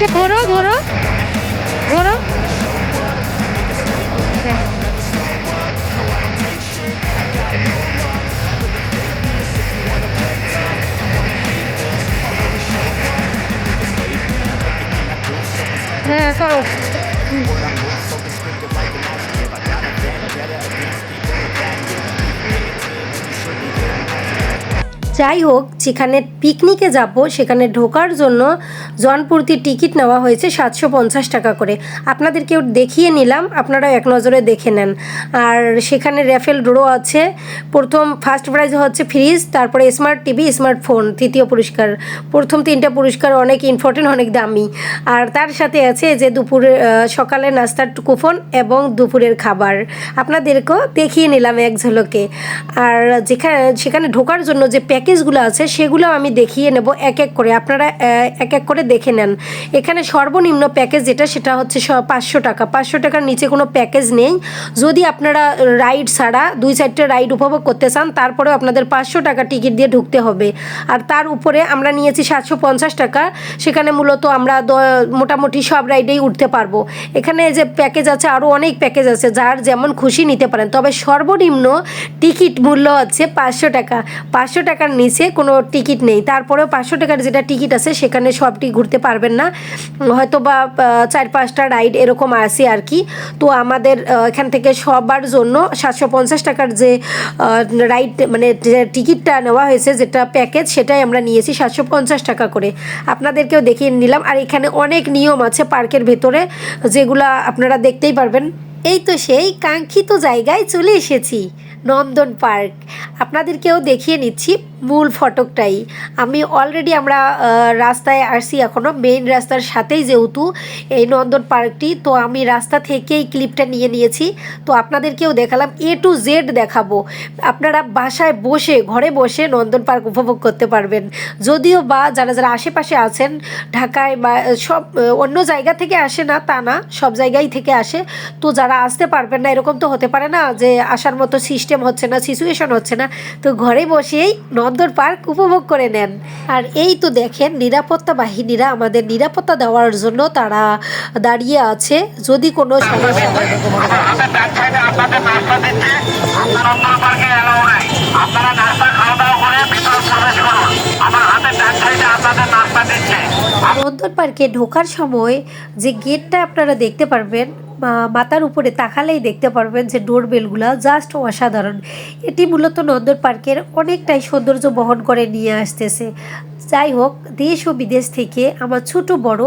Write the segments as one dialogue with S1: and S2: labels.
S1: একটা ঘোরো
S2: যাই হোক যেখানে পিকনিকে যাব, সেখানে ঢোকার জন্য জনপ্রতি টিকিট নেওয়া হয়েছে সাতশো পঞ্চাশ টাকা করে। আপনাদেরকেও দেখিয়ে নিলাম আপনারা এক নজরে দেখে নেন। আর সেখানে র্যাফেল ড্রো আছে। প্রথম ফার্স্ট প্রাইজ হচ্ছে ফ্রিজ তারপরে স্মার্ট টিভি স্মার্টফোন তৃতীয় পুরস্কার। প্রথম তিনটা পুরস্কার অনেক ইম্পর্টেন্ট অনেক দামি। আর তার সাথে আছে যে দুপুরে সকালে নাস্তার কুপন এবং দুপুরের খাবার। আপনাদেরকেও দেখিয়ে নিলাম এক ঝলকে। আর যেখানে সেখানে ঢোকার জন্য যে প্যাকেজগুলো আছে, সেগুলো আমি দেখিয়ে নেব এক এক করে। আপনারা এক এক করে দেখে নেন। এখানে সর্বনিম্ন প্যাকেজ যেটা, সেটা হচ্ছে পাঁচশো টাকা। পাঁচশো টাকার নিচে কোনো প্যাকেজ নেই। যদি আপনারা রাইড ছাড়া, দুই চারটে রাইড উপভোগ করতে চান, তারপরেও আপনাদের পাঁচশো টাকা টিকিট দিয়ে ঢুকতে হবে। আর তার উপরে আমরা নিয়েছি সাতশো পঞ্চাশ টাকা। সেখানে মূলত আমরা মোটামুটি সব রাইডেই উঠতে পারব। এখানে যে প্যাকেজ আছে আরও অনেক প্যাকেজ আছে, যার যেমন খুশি নিতে পারেন। তবে সর্বনিম্ন টিকিট মূল্য হচ্ছে পাঁচশো টাকা। পাঁচশো টাকার নিচে কোনো টিকিট নেই। তারপরেও পাঁচশো টাকার যেটা টিকিট আছে, সেখানে সবটি ঘুরতে পারবেন না। হয়তো বা চার পাঁচটা রাইড এরকম আছে আর কি। তো আমাদের এখান থেকে সবার জন্য সাতশো পঞ্চাশ টাকার যে রাইড মানে টিকিটটা নেওয়া হয়েছে, যেটা প্যাকেজ, সেটাই আমরা নিয়েছি সাতশো পঞ্চাশ টাকা করে। আপনাদেরকেও দেখিয়ে নিলাম। আর এখানে অনেক নিয়ম আছে পার্কের ভেতরে, যেগুলা আপনারা দেখতেই পারবেন। এই তো সেই কাঙ্ক্ষিত জায়গায় চলে এসেছি। নন্দন পার্ক। আপনাদেরকেও দেখিয়ে নিচ্ছি মূল ফটকটাই। আমি অলরেডি আমরা রাস্তায় আসছি এখনও মেইন রাস্তার সাথেই যেহেতু এই নন্দন পার্কটি, তো আমি রাস্তা থেকেই ক্লিপটা নিয়ে নিয়েছি। তো আপনাদেরকেও দেখালাম এ টু জেড দেখাবো। আপনারা বাসায় বসে, ঘরে বসে নন্দন পার্ক উপভোগ করতে পারবেন। যদিও বা যারা যারা আশেপাশে আছেন, ঢাকায় বা সব অন্য জায়গা থেকে আসে না, তা না, সব জায়গায় থেকে আসে। তো যারা আসতে পারবেন না, এরকম তো হতে পারে না যে আসার মতো সিস্টেম হচ্ছে না সিচুয়েশন হচ্ছে না, তো ঘরে বসেই নন্দন পার্ক উপভোগ করে নেন। আর এই তো দেখেন, নিরাপত্তা বাহিনীরা আমাদের নিরাপত্তা দেওয়ার জন্য তারা দাঁড়িয়ে আছে। যদি কোনো সমস্যা নন্দন পার্কে ঢোকার সময় যে গেটটা আপনারা দেখতে পারবেন মাথার উপরে তাকালেই দেখতে পারবেন যে ডোরবেলগুলো জাস্ট অসাধারণ। এটি মূলত নন্দন পার্কের অনেকটাই সৌন্দর্য বহন করে নিয়ে আসতেছে। যাই হোক, দেশ ও বিদেশ থেকে আমার ছোট বড়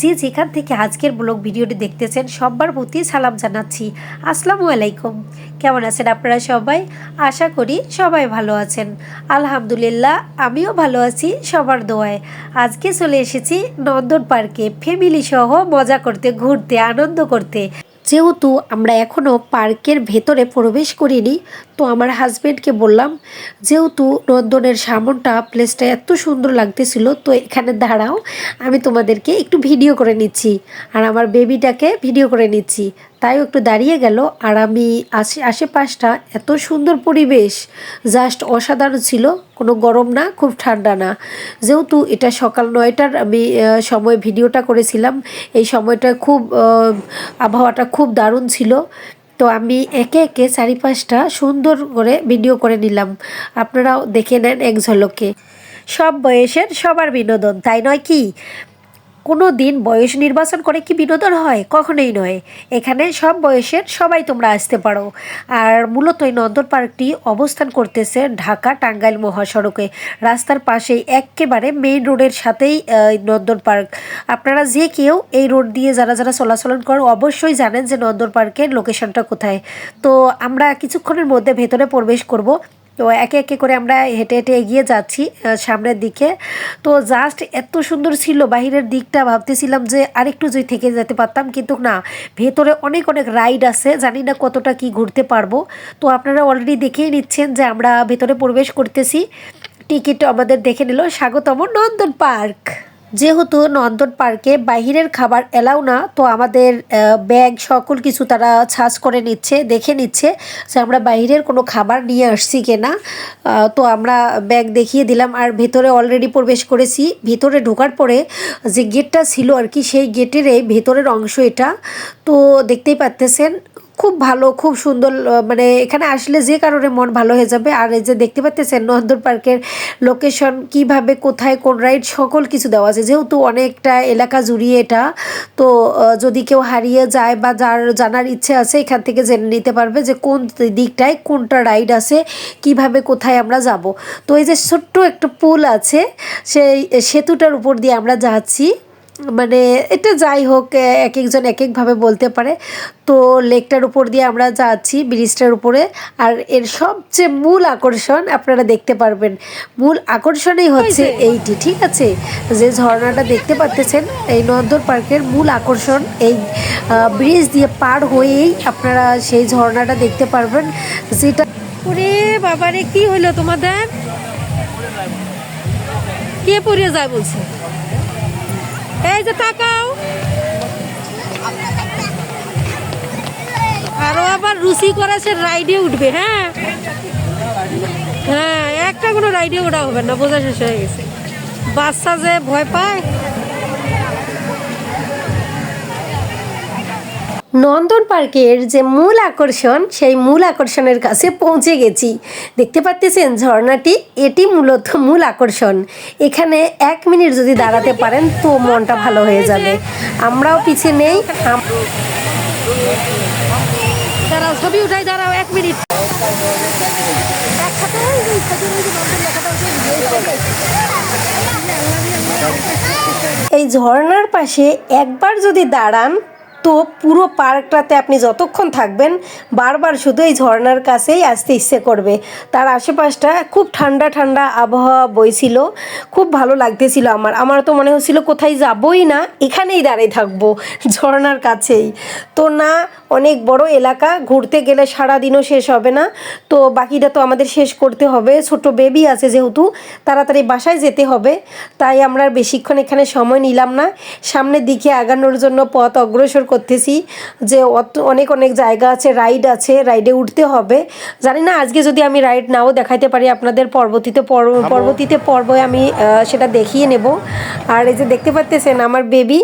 S2: যে যেখান থেকে আজকের ব্লগ ভিডিওটি দেখতেছেন, সবার প্রতি সালাম জানাচ্ছি। আসসালামু আলাইকুম। কেমন আছেন আপনারা সবাই? আশা করি সবাই ভালো আছেন। আলহামদুলিল্লাহ, আমিও ভালো আছি সবার দোয়ায়। আজকে চলে এসেছি নন্দন পার্কে। ফ্যামিলি সহ মজা করতে, ঘুরতে, আনন্দ করতে। যেহেতু আমরা এখনও পার্কের ভেতরে প্রবেশ করিনি, তো আমার হাজব্যান্ডকে বললাম, যেহেতু নন্দনের সামনটা প্লেসটা এত সুন্দর লাগতেছিল, তো এখানে দাঁড়াও, আমি তোমাদেরকে একটু ভিডিও করে নিচ্ছি। আর আমার বেবিটাকে ভিডিও করে নিচ্ছি। তাইও একটু দাঁড়িয়ে গেল আর আমি আশে আশেপাশটা এত সুন্দর পরিবেশ জাস্ট অসাধারণ ছিল, কোনো গরম না, খুব ঠান্ডা না। যেহেতু এটা সকাল নয়টার আমি সময় ভিডিওটা করেছিলাম, এই সময়টা খুব আবহাওয়াটা খুব দারুণ ছিল। তো আমি একে একে চারিপাশটা সুন্দর করে ভিডিও করে নিলাম। আপনারাও দেখে নেন এক ঝলকে। সব বয়সের সবার বিনোদন, তাই নয় কি? কোনো দিন বয়স নির্বাচন করে কি বিনোদন হয়? কখনোই নয়। এখানে সব বয়সের সবাই তোমরা আসতে পারো। আর মূলত এই নন্দন পার্কটি অবস্থান করতেছে ঢাকা টাঙ্গাইল মহাসড়কে। রাস্তার পাশেই একেবারে মেইন রোডের সাথেই নন্দন পার্ক। আপনারা যে কেউ এই রোড দিয়ে যারা যারা চলাচলন করেন অবশ্যই জানেন যে নন্দন পার্কের লোকেশনটা কোথায়। তো আমরা কিছুক্ষণের মধ্যে ভেতরে প্রবেশ করব। তো একে একে করে আমরা হেঁটে হেঁটে এগিয়ে যাচ্ছি সামনের দিকে। তো জাস্ট এত সুন্দর ছিল বাহিরের দিকটা, ভাবতেছিলাম যে আরেকটু যদি থেকে যেতে পারতাম, কিন্তু না, ভেতরে অনেক অনেক রাইড আছে, জানি না কতটা কি ঘুরতে পারব। তো আপনারা অলরেডি দেখেই নিচ্ছেন যে আমরা ভেতরে প্রবেশ করতেছি। টিকিট আমাদের দেখে নিল স্বাগতম নন্দন পার্ক। যেহেতু নন্দন পার্কে বাহিরের খাবার এলাও না, তো আমাদের ব্যাগ সকল কিছু তারা ছাঁচ করে নিচ্ছে, দেখে নিচ্ছে যে আমরা বাইরের কোনো খাবার নিয়ে আসছি কিনা। তো আমরা ব্যাগ দেখিয়ে দিলাম আর ভেতরে অলরেডি প্রবেশ করেছি। ভিতরে ঢোকার পরে যে গেটটা ছিল আর কি, সেই গেটের এই ভেতরের অংশ এটা। তো দেখতেই পাচ্তেছেন খুব ভালো, খুব সুন্দর মানে এখানে আসলে যে কারণে মন ভালো হয়ে যাবে। আর এই যে দেখতে পাচ্তেছেন নন্দন পার্কের লোকেশন কীভাবে, কোথায়, কোন রাইড সকল কিছু দেওয়া আছে। যেহেতু অনেকটা এলাকা জুড়িয়ে এটা, তো যদি কেউ হারিয়ে যায় বা যার জানার ইচ্ছে আছে, এখান থেকে জেনে নিতে পারবে যে কোন দিকটায় কোনটা রাইড আছে, কীভাবে, কোথায় আমরা যাব। তো এই যে ছোট্ট একটা পুল আছে, সেই সেতুটার উপর দিয়ে আমরা যাচ্ছি। মানে এটা যাই হোক এক একজন এক একভাবে বলতে পারে। তো লেকটার উপর দিয়ে আমরা যাচ্ছি ব্রিজটার উপরে। আর এর সবচেয়ে মূল আকর্ষণ আপনারা দেখতে পারবেন। মূল আকর্ষণই হচ্ছে এইটি ঠিক আছে? যে ঝর্ণাটা দেখতে পাচ্তেছেন এই নন্দন পার্কের মূল আকর্ষণ। এই ব্রিজ দিয়ে পার হয়েই আপনারা সেই ঝর্ণাটা দেখতে পারবেন। যেটা
S1: ওরে বাবারে কি হইল তোমাদের? কে পড়ে যায় বলছে? এই যে তাকাও। আরও আবার রুচি করেছে রাইডে উঠবে হ্যাঁ? হ্যাঁ একটা কোনো রাইডে ওঠা হবে না, বোঝা শেষ হয়ে গেছে। বাচ্চা যে ভয় পায়
S2: নন্দন পার্কের যে মূল আকর্ষণ সেই মূল আকর্ষণের কাছে পৌঁছে গেছি। দেখতে পাচ্ছেন ঝর্ণাটি? এটি মূলত মূল আকর্ষণ। এখানে এক মিনিট যদি দাঁড়াতে পারেন তো মনটা ভালো হয়ে যাবে। আমরাও পিছে নেই
S1: দাঁড়াও ছবি উঠাই দাঁড়াও এক মিনিট।
S2: এই ঝর্ণার পাশে একবার যদি দাঁড়ান তো পুরো পার্কটাতে আপনি যতক্ষণ থাকবেন, বারবার শুধু এই ঝর্নার কাছেই আসতে ইচ্ছে করবে। তার আশেপাশটা খুব ঠান্ডা ঠান্ডা আবহাওয়া বইছিল, খুব ভালো লাগতেছিল আমার। আমার তো মনে হচ্ছিল কোথায় যাবই না, এখানেই দাঁড়িয়ে থাকব ঝর্নার কাছেই। তো না অনেক বড় এলাকা ঘুরতে গেলে সারা দিনও শেষ হবে না। তো বাকিটা তো আমাদের শেষ করতে হবে। ছোট বেবি আছে যেহেতু তাড়াতাড়ি বাসায় যেতে হবে। তাই আমরা আর বেশিক্ষণ এখানে সময় নিলাম না। সামনের দিকে আগানোর জন্য পথ অগ্রসর করতেছি যে অত অনেক অনেক জায়গা আছে রাইড আছে রাইডে উঠতে হবে। জানি না আজকে যদি আমি রাইড নাও দেখাইতে পারি আপনাদের পরবর্তীতে পর- পরবর্তীতে পর্বে আমি সেটা দেখিয়ে নেব। আর এই যে দেখতে পাচ্তেছেন আমার বেবি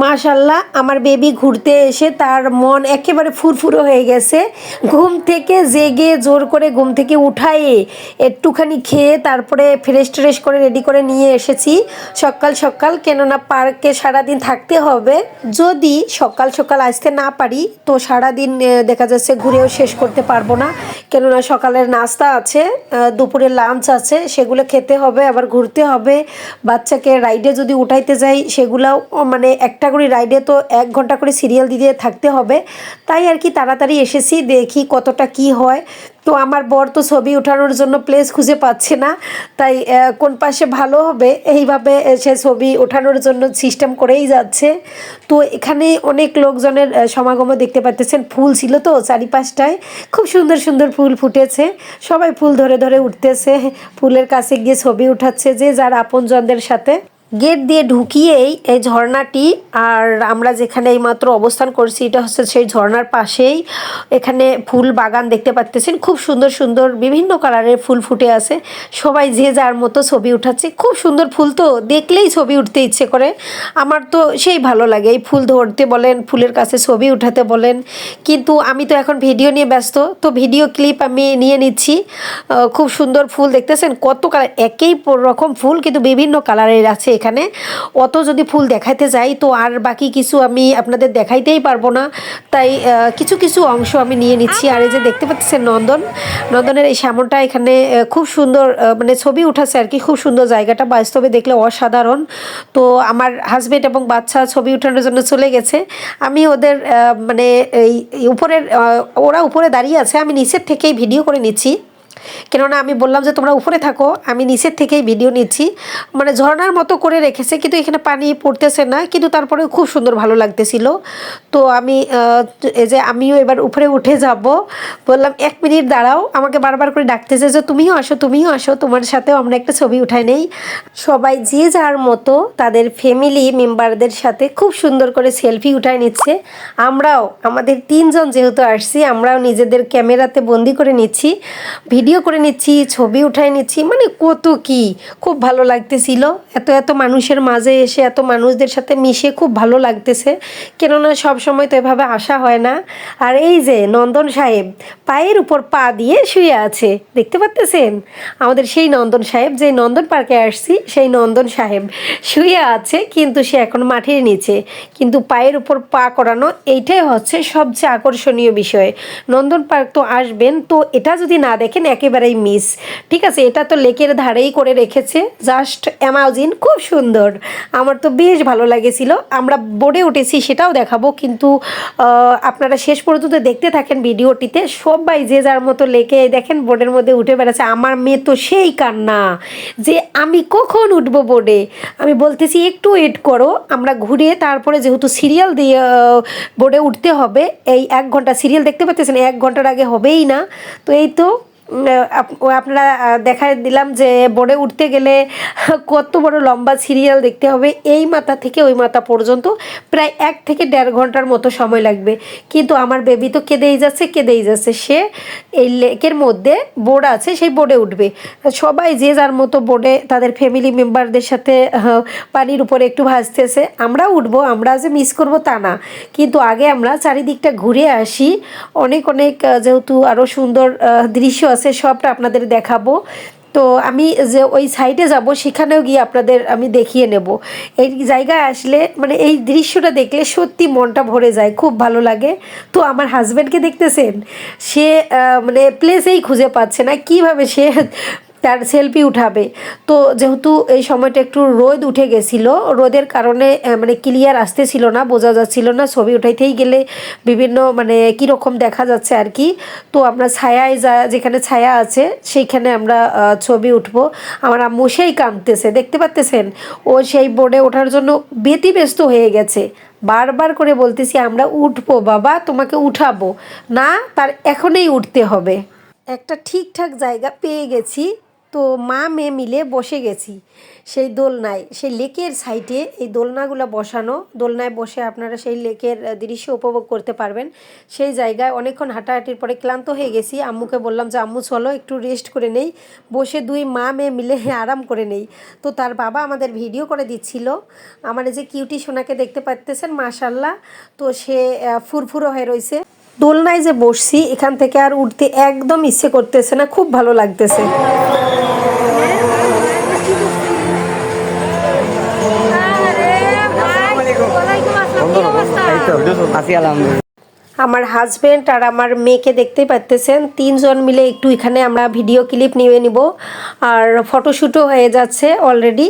S2: মাশাল্লাহ, আমার বেবি ঘুরতে এসে তার মন একেবারে ফুরফুরো হয়ে গেছে। ঘুম থেকে জেগে জোর করে ঘুম থেকে উঠায়ে একটুখানি খেয়ে তারপরে ফ্রেশ ট্রেশ করে রেডি করে নিয়ে এসেছি। সকাল সকাল, কেননা পার্কে সারাদিন থাকতে হবে। যদি সকাল সকাল আসতে না পারি, তো সারাদিন দেখা যাচ্ছে ঘুরেও শেষ করতে পারব না। কেননা সকালের নাস্তা আছে দুপুরে লাঞ্চ আছে, সেগুলো খেতে হবে, আবার ঘুরতে হবে। বাচ্চাকে রাইডে যদি উঠাইতে যাই, সেগুলাও মানে মানে একটা করে রাইডে তো এক ঘণ্টা করে সিরিয়াল দিতে থাকতে হবে। তাই আর কি তাড়াতাড়ি এসেছি, দেখি কতটা কি হয়। তো আমার বর তো ছবি ওঠানোর জন্য প্লেস খুঁজে পাচ্ছে না। তাই কোন পাশে ভালো হবে এইভাবে সে ছবি ওঠানোর জন্য সিস্টেম করেই যাচ্ছে। তো এখানে অনেক লোকজনের সমাগমও দেখতে পাচ্ছেন ফুল ছিল তো চারিপাশটায়। খুব সুন্দর সুন্দর ফুল ফুটেছে। সবাই ফুল ধরে ধরে উঠতেছে। ফুলের কাছে গিয়ে ছবি উঠাচ্ছে যে যার আপনজনদের সাথে। গেট দিয়ে ঢুকিয়েই এই ঝর্ণাটি, আর আমরা যেখানে এইমাত্র অবস্থান করছি, এটা হচ্ছে সেই ঝর্ণার পাশেই। এখানে ফুল বাগান দেখতে পাচ্তেছেন খুব সুন্দর সুন্দর, বিভিন্ন কালারের ফুল ফুটে আছে। সবাই যে যার মতো ছবি উঠাচ্ছে। খুব সুন্দর ফুল তো, দেখলেই ছবি উঠতে ইচ্ছে করে। আমার তো সেই ভালো লাগে, এই ফুল ধরতে বলেন, ফুলের কাছে ছবি উঠাতে বলেন। কিন্তু আমি তো এখন ভিডিও নিয়ে ব্যস্ত, তো ভিডিও ক্লিপ আমি নিয়ে নিচ্ছি। খুব সুন্দর ফুল দেখতেছেন। কত কালার, একই রকম ফুল, কিন্তু বিভিন্ন কালারের আছে এখানে। অত যদি ফুল দেখাইতে যাই, তো আর বাকি কিছু আমি আপনাদের দেখাইতেই পারব না। তাই কিছু কিছু অংশ আমি নিয়ে নিচ্ছি। আর এই যে দেখতে পাচ্ছেন নন্দন, নন্দনের এই সামনটা এখানে খুব সুন্দর মানে ছবি উঠাছে আর কি। খুব সুন্দর জায়গাটা, বাস্তবে দেখলে অসাধারণ। তো আমার হাজবেন্ড এবং বাচ্চা ছবি উঠানোর জন্য চলে গেছে। আমি ওদের মানে এই উপরের ওরা উপরে দাঁড়িয়ে আছে। আমি নিচের থেকেই ভিডিও করে নিচ্ছি। কেননা আমি বললাম যে তোমরা উপরে থাকো, আমি নিচের থেকেই ভিডিও নিচ্ছি। মানে ঝর্ণার মতো করে রেখেছে, কিন্তু এখানে পানি পড়তেছে না, কিন্তু তারপরে খুব সুন্দর ভালো লাগতেছিল। তো আমি এই যে আমিও এবার উপরে উঠে যাব। বললাম, এক মিনিট দাঁড়াও, আমাকে বারবার করে ডাকতেছে যে তুমিও আসো তুমিও আসো, তোমার সাথেও আমরা একটা ছবি উঠাই নেই। সবাই যে যার মতো তাদের ফ্যামিলি মেম্বারদের সাথে খুব সুন্দর করে সেলফি উঠায় নিচ্ছে। আমরাও, আমাদের তিনজন যেহেতু আসছি, আমরাও নিজেদের ক্যামেরাতে বন্দি করে নিচ্ছি। ভিডিও করে নিচ্ছি, ছবি উঠাই নিচ্ছি মানে কত কি? খুব ভালো লাগতেছিল। এত এত মানুষের মাঝে এসে, এত মানুষদের সাথে মিশে খুব ভালো লাগতেছে। কেননা সব সময় তো এভাবে আসা হয় না। আর এই যে নন্দন সাহেব, পায়ের উপর পা দিয়ে শুয়ে আছে, দেখতে পাচ্তেছেন আমাদের সেই নন্দন সাহেব, যে নন্দন পার্কে আসছি, সেই নন্দন সাহেব শুয়ে আছে, কিন্তু সে এখন মাটির নিচে। কিন্তু পায়ের উপর পা করানো, এইটাই হচ্ছে সবচেয়ে আকর্ষণীয় বিষয়। নন্দন পার্ক তো আসবেন, তো এটা যদি না দেখেন একেবারেই মিস ঠিক আছে, এটা তো লেকের ধারেই করে রেখেছে। জাস্ট অ্যামাজিন খুব সুন্দর। আমার তো বেশ ভালো লাগেছিল। আমরা বোর্ডে উঠেছি, সেটাও দেখাবো। কিন্তু আপনারা শেষ পর্যন্ত দেখতে থাকেন ভিডিওটিতে। সবাই যে যার মতো লেকে, দেখেন বোর্ডের মধ্যে উঠে বেড়াচ্ছে। আমার মেয়ে তো সেই কান্না যে আমি কখন উঠবো বোর্ডে আমি বলতেছি, একটু ওয়েট করো। আমরা ঘুরে তারপরে যেহেতু সিরিয়াল দিয়ে বোর্ডে উঠতে হবে, এই এক ঘণ্টা সিরিয়াল দেখতে পাচ্ছেন? এক ঘণ্টার আগে হবেই না। তো এই তো আপনারা দেখায় দিলাম যে বোর্ডে উঠতে গেলে কত বড় লম্বা সিরিয়াল দেখতে হবে। এই মাথা থেকে ওই মাথা পর্যন্ত প্রায় এক থেকে দেড় ঘণ্টার মতো সময় লাগবে। কিন্তু আমার বেবি তো কেঁদেই যাচ্ছে কেঁদেই যাচ্ছে। সে এই লেকের মধ্যে বোর্ড আছে, সেই বোর্ডে উঠবে। সবাই যে যার মতো বোর্ডে তাদের ফ্যামিলি মেম্বারদের সাথে পানির উপরে একটু ভাসতেছে আমরাও উঠবো, আমরা যে মিস করব তা না। কিন্তু আগে আমরা চারিদিকটা ঘুরে আসি। অনেক অনেক যেহেতু আরও সুন্দর দৃশ্য আছে সবটা আপনাদের দেখাবো। তো আমি যে ওই সাইডে যাব, সেখানেও গিয়ে আপনাদের আমি দেখিয়ে নেব। এই জায়গায় আসলে মানে এই দৃশ্যটা দেখলে সত্যি মনটা ভরে যায়, খুব ভালো লাগে। তো আমার হাজব্যান্ডকে দেখতেছেন? সে মানে প্লেসেই খুঁজে পাচ্ছে না। কীভাবে সে তার সেলফি উঠাবে। তো যেহেতু এই সময়টা একটু রোদ উঠে গেছিল, রোদের কারণে মানে ক্লিয়ার আসতেছিল না, বোঝা যাচ্ছিল না, ছবি উঠাইতেই গেলে বিভিন্ন মানে কীরকম দেখা যাচ্ছে আর কি। তো আমরা ছায়ায় যা, যেখানে ছায়া আছে, সেইখানে আমরা ছবি উঠব। আমার আম্মু সেই কাঁদতেছে, দেখতে পাচ্তেছেন? ও সেই বোর্ডে ওঠার জন্য ব্যতিব্যস্ত হয়ে গেছে। বারবার করে বলতেছি, আমরা উঠবো বাবা, তোমাকে উঠাবো। না, তার এখনই উঠতে হবে। একটা ঠিকঠাক জায়গা পেয়ে গেছি। তো মা মেয়ে মিলে বসে গেছি সেই দোলনায়। সেই লেকের সাইডে এই দোলনাগুলো বসানো, দোলনায় বসে আপনারা সেই লেকের দৃশ্য উপভোগ করতে পারবেন। সেই জায়গায় অনেকক্ষণ হাঁটাহাঁটির পরে ক্লান্ত হয়ে গেছি। আম্মুকে বললাম যে, আম্মু, চলো একটু রেস্ট করে নেই। বসে দুই মা মেয়ে মিলে আরাম করে নেই। তো তার বাবা আমাদের ভিডিও করে দিচ্ছিল। আমার যে কিউটি সোনাকে দেখতে পাচ্তেছেন মাশাল্লাহ তো সে ফুরফুরো হয়ে রয়েছে। দোলনায় যে বসছি এখান থেকে আর উঠতে একদম ইচ্ছে করতেছে না খুব ভালো লাগতেছে।
S3: আছি আলহামদুলিল্লাহ।
S2: আমার হাজব্যান্ড আর আমার মেয়েকে দেখতেই পারতেছেন। তিনজন মিলে একটু এখানে আমরা ভিডিও ক্লিপ নিয়ে নিব। আর ফটোশ্যুটও হয়ে যাচ্ছে অলরেডি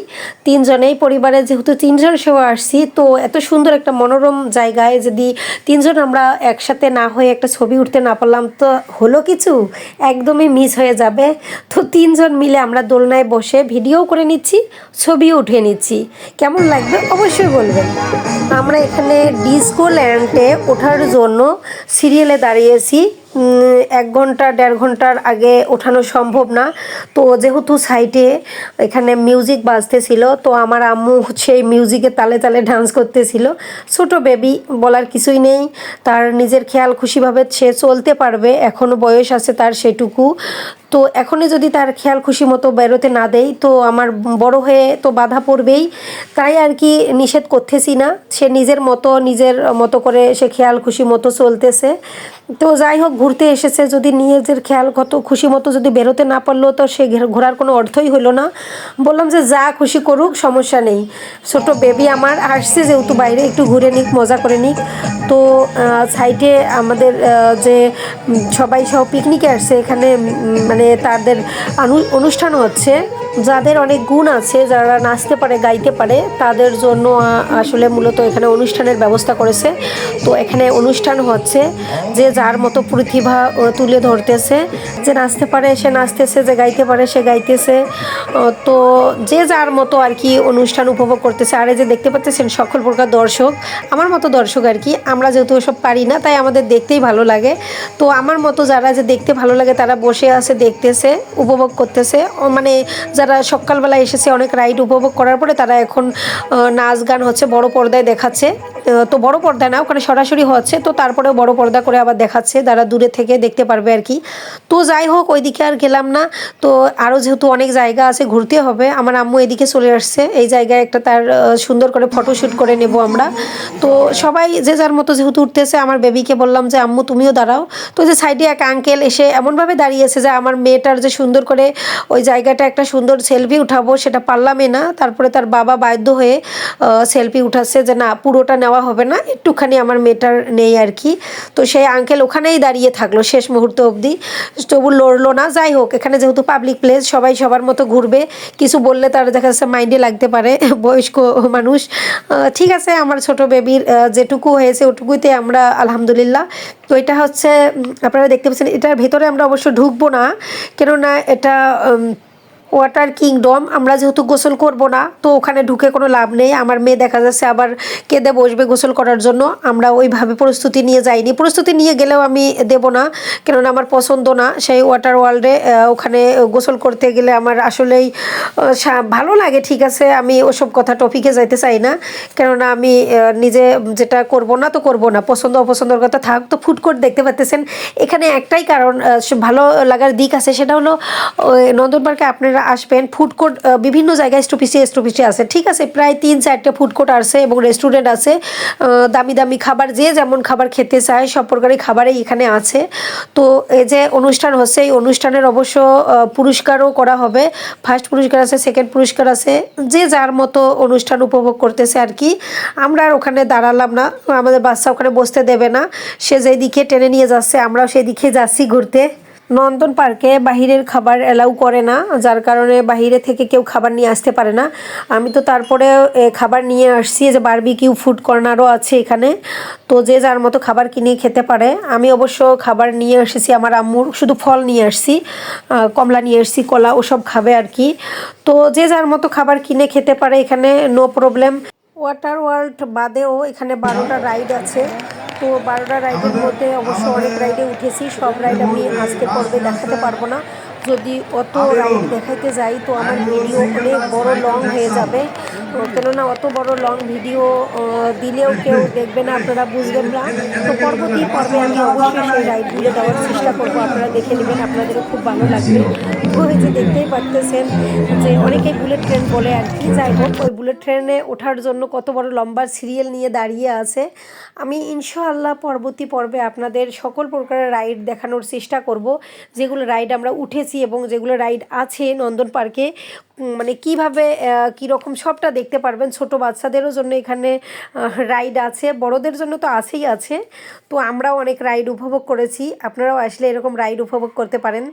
S2: তিনজনেই পরিবারে যেহেতু তিনজন সেও আসছি, তো এত সুন্দর একটা মনোরম জায়গায় যদি তিনজন আমরা একসাথে না হয়ে একটা ছবি উঠতে না পারলাম, তো হলো কিছু? একদমই মিস হয়ে যাবে। তো তিনজন মিলে আমরা দোলনায় বসে ভিডিও করে নিচ্ছি ছবিও উঠে নিচ্ছি। কেমন লাগবে অবশ্যই বলবেন। আমরা এখানে ডিসকো ল্যান্ডে ওঠার জন্য সিরিয়ালে দাঁড়িয়েছি। এক ঘণ্টা, দেড় ঘণ্টার আগে ওঠানো সম্ভব না। তো যেহেতু সাইটে এখানে মিউজিক বাজতেছিল, তো আমার আম্মু সেই মিউজিকের তালে তালে ডান্স করতেছিল। ছোট বেবি বলার কিছুই নেই। তার নিজের খেয়াল খুশিভাবে সে চলতে পারবে এখনও বয়স আছে তার সেটুকু। তো এখনই যদি তার খেয়াল খুশি মতো বেরোতে না দেই, তো আমার বড় হয়ে তো বাধা পড়বেই। তাই আর কি নিষেধ করতেছি না। সে নিজের মতো নিজের মতো করে সে খেয়াল খুশি মতো চলতেছে। তো যাই হোক ঘুরতে এসেছে, যদি নিজের খেয়াল কত খুশি মতো যদি বেরোতে না পারল, তো সে ঘোরার কোনো অর্থই হলো না। বললাম যে, যা খুশি করুক, সমস্যা নেই। ছোট বেবি আমার আসছে যেহেতু বাইরে, একটু ঘুরে নিক, মজা করে নিক। তো সাইডে আমাদের যে সবাই সহ পিকনিকে আসছে, এখানে মানে তাদের অনুষ্ঠান হচ্ছে। যাদের অনেক গুণ আছে, যারা নাচতে পারে, গাইতে পারে, তাদের জন্য আসলে মূলত এখানে অনুষ্ঠানের ব্যবস্থা করেছে। তো এখানে অনুষ্ঠান হচ্ছে, যে যার মতো প্রতি প্রতিভা তুলে ধরতেছে। যে নাচতে পারে, সে নাচতেছে, যে গাইতে পারে, সে গাইতেছে। তো যে যার মতো আর কি অনুষ্ঠান উপভোগ করতেছে। আর এই যে দেখতে পাচ্ছেন সকল প্রকার দর্শক, আমার মতো দর্শক আর কি। আমরা যেহেতু ওসব পারি না, তাই আমাদের দেখতেই ভালো লাগে। তো আমার মতো যারা যে দেখতে ভালো লাগে, তারা বসে আছে, দেখতেছে, উপভোগ করতেছে। মানে যারা সকালবেলা এসেছে, অনেক রাইড উপভোগ করার পরে তারা এখন নাচ গান হচ্ছে বড় পর্দায় দেখাচ্ছে। তো বড় পর্দা না, ওখানে সরাসরি হচ্ছে। তো তারপরে বড় পর্দা করে আবার দেখাচ্ছে, যারা দূরে থেকে দেখতে পারবে আর কি। তো যাই হোক, ওইদিকে আর গেলাম না। তো আরও যেহেতু অনেক জায়গা আছে, ঘুরতে হবে। আমার আম্মু এদিকে চলে আসছে। এই জায়গায় একটা তার সুন্দর করে ফটোশ্যুট করে নেব আমরা। তো সবাই যে যার মতো যেহেতু উঠতেছে, আমার বেবিকে বললাম যে, আম্মু, তুমিও দাঁড়াও। তো যে সাইডে এক আঙ্কেল এসে এমনভাবে দাঁড়িয়েছে যে, আমার মেয়েটার যে সুন্দর করে ওই জায়গাটা একটা সুন্দর সেলফি উঠাবো, সেটা পারলামই না। তারপরে তার বাবা বাধ্য হয়ে সেলফি উঠাচ্ছে যে, না, পুরোটা নেওয়া হবে না। একটুখানি আমার মেয়েটার নেই আর কি। তো সেই আঙ্কেল ওখানেই দাঁড়িয়ে থাকল শেষ মুহূর্ত অবধি। তবু লড়লো না, যাই হোক, এখানে যেহেতু পাবলিক প্লেস সবাই সবার মতো ঘুরবে। কিছু বললে তার দেখা যাচ্ছে মাইন্ডে লাগতে পারে, বয়স্ক মানুষ। ঠিক আছে, আমার ছোট বেবির যেটুকু হয়েছে ওটুকুতে আমরা আলহামদুলিল্লাহ। তো এটা হচ্ছে আপনারা দেখতে পাচ্ছেন, এটার ভেতরে আমরা অবশ্য ঢুকবো না। কেননা এটা ওয়াটার কিংডম আমরা যেহেতু গোসল করব না, তো ওখানে ঢুকে কোনো লাভ নেই। আমার মেয়ে দেখা যাচ্ছে আবার কেঁদে বসবে গোসল করার জন্য। আমরা ওইভাবে প্রস্তুতি নিয়ে যাইনি। প্রস্তুতি নিয়ে গেলেও আমি দেব না, কেননা আমার পছন্দ না। সেই ওয়াটার ওয়ার্ল্ডে ওখানে গোসল করতে গেলে আমার আসলেই ভালো লাগে, ঠিক আছে? আমি ওসব কথা টপিকে যাইতে চাই না। কেননা আমি নিজে যেটা করব না তো করব না। পছন্দ, অপছন্দের কথা থাক, তো ফুড কোর্ট দেখতে পাচ্তেছেন এখানে একটাই কারণ ভালো লাগার দিক আছে, সেটা হলো, ওই নন্দন পার্কে আপনারা আসবেন ফুড কোর্ট বিভিন্ন জায়গায় স্টপিসি স্টপিসি আছে, ঠিক আছে? প্রায় তিন চারটে ফুড কোর্ট আছে এবং রেস্টুরেন্ট আছে। দামি দামি খাবার, যে যেমন খাবার খেতে চায়, সব প্রকারের খাবারই এখানে আছে। তো এই যে অনুষ্ঠান হচ্ছে, এই অনুষ্ঠানের অবশ্য পুরস্কারও করা হবে। ফার্স্ট পুরস্কার আছে সেকেন্ড পুরস্কার আছে। যে যার মতো অনুষ্ঠান উপভোগ করতেছে আর কি। আমরা আর ওখানে দাঁড়ালাম না, আমাদের বাচ্চা ওখানে বসতে দেবে না। সে যেই দিকে টেনে নিয়ে যাচ্ছে, আমরাও সেদিকে যাচ্ছি ঘুরতে। নন্দন পার্কে বাহিরের খাবার অ্যালাউ করে না, যার কারণে বাহিরে থেকে কেউ খাবার নিয়ে আসতে পারে না। আমি তো তারপরে খাবার নিয়ে আসছি যে বারবিকিউ ফুড কর্নারও আছে এখানে। তো যে যার মতো খাবার কিনে খেতে পারে। আমি অবশ্য খাবার নিয়ে এসেছি আমার আম্মুর, শুধু ফল নিয়ে আসছি কমলা নিয়ে এসেছি কলা, ওসব খাবে আর কি। তো যে যার মতো খাবার কিনে খেতে পারে এখানে নো প্রবলেম ওয়াটার ওয়ার্ল্ড বাদেও এখানে বারোটা রাইড আছে। তো বারোটা রাইডের মধ্যে অবশ্য অনেক রাইডে উঠেছি, সব রাইড আমি আজকে পর্বে দেখাতে পারব না। যদি অত রাইড দেখাইতে যাই তো আমার ভিডিও অনেক বড় লং হয়ে যাবে। কেননা অত বড় লং ভিডিও দিলেও কেউ দেখবে না আপনারা বুঝবেন না। তো পরবর্তী পর্বে আমি অবশ্যই সেই রাইড রাইডগুলো দেওয়ার চেষ্টা করব আপনারা দেখে নেবেন আপনাদেরও খুব ভালো লাগবে। তো এই যে দেখতেই পারতেছেন যে অনেকেই বুলেট ট্রেন বলে আর কি যাই হোক ওই বুলেট ট্রেনে ওঠার জন্য কত বড় লম্বা সিরিয়াল নিয়ে দাঁড়িয়ে আছে। আমি ইনশাআল্লাহ পরবর্তী পর্বে আপনাদের সকল প্রকারের রাইড দেখানোর চেষ্টা করব যেগুলো রাইড আমরা উঠেছি। এবং যেগুলো রাইড আছে নন্দন পার্কে মানে কীভাবে কীরকম সবটা দেখতে পারবেন ছোট বাচ্চাদেরও জন্য এখানে রাইড আছে, বড়দের জন্য তো আছেই আছে। তো আমরাও অনেক রাইড উপভোগ করেছি, আপনারাও আসলে এরকম রাইড উপভোগ করতে পারেন।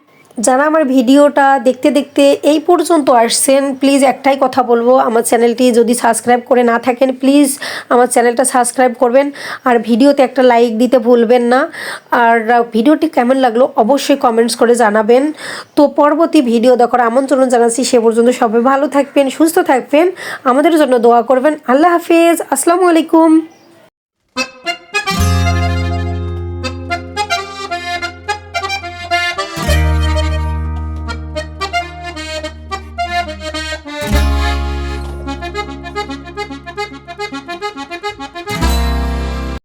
S2: যারা আমার ভিডিওটা দেখতে দেখতে এই পর্যন্ত আসছেন প্লিজ একটাই কথা বলব, আমার চ্যানেলটি যদি সাবস্ক্রাইব করে না থাকেন প্লিজ আমার চ্যানেলটা সাবস্ক্রাইব করবেন, আর ভিডিওতে একটা লাইক দিতে ভুলবেন না। আর ভিডিওটি কেমন লাগল অবশ্যই কমেন্টস করে জানাবেন। তো পরবর্তী ভিডিও দেখার আমন্ত্রণ জানাচ্ছি, সে পর্যন্ত সবাই ভালো থাকবেন, সুস্থ থাকবেন, আমাদের জন্য দোয়া করবেন। আল্লাহ হাফিজ, আসসালামু আলাইকুম।